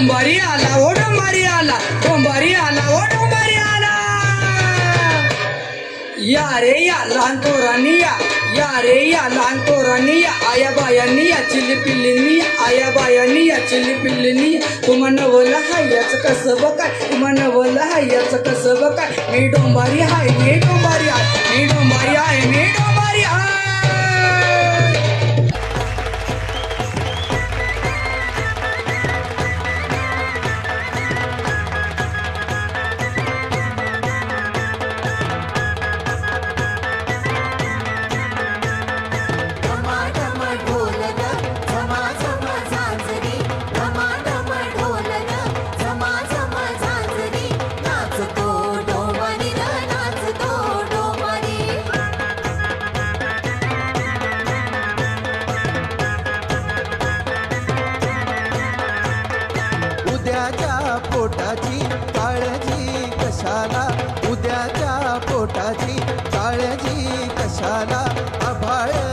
डोंबारी आला ओ डोंबारी आला डोंबारी आला ओ डोंबारी आला. या रे या लहान पोरांनी या या रे या लहान पोरांनी या आया बायांनी या चिल्ली पिल्लींनी आया बायांनी या चिल्ली पिल्लींनी या. तुम्हा नवलं हायचं कसं बघाय? तुम्हा नवलं हायचं कसं बघाय? मी डोंबारी हाय मी डोंबारी आहे मी डोंबारी आहे मी पोटाची काळजी कशाला आभाळ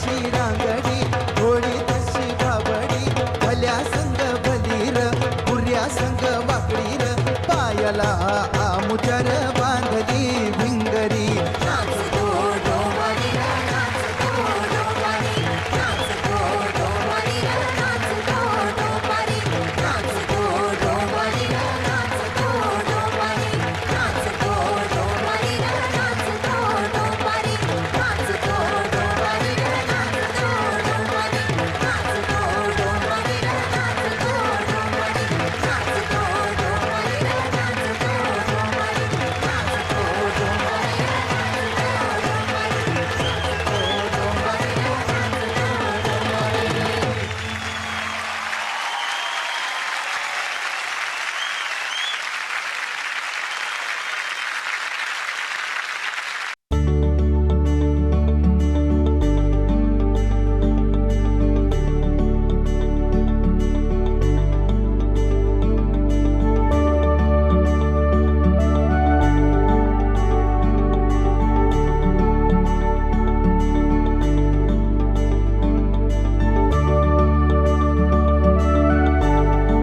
શ્રી રામ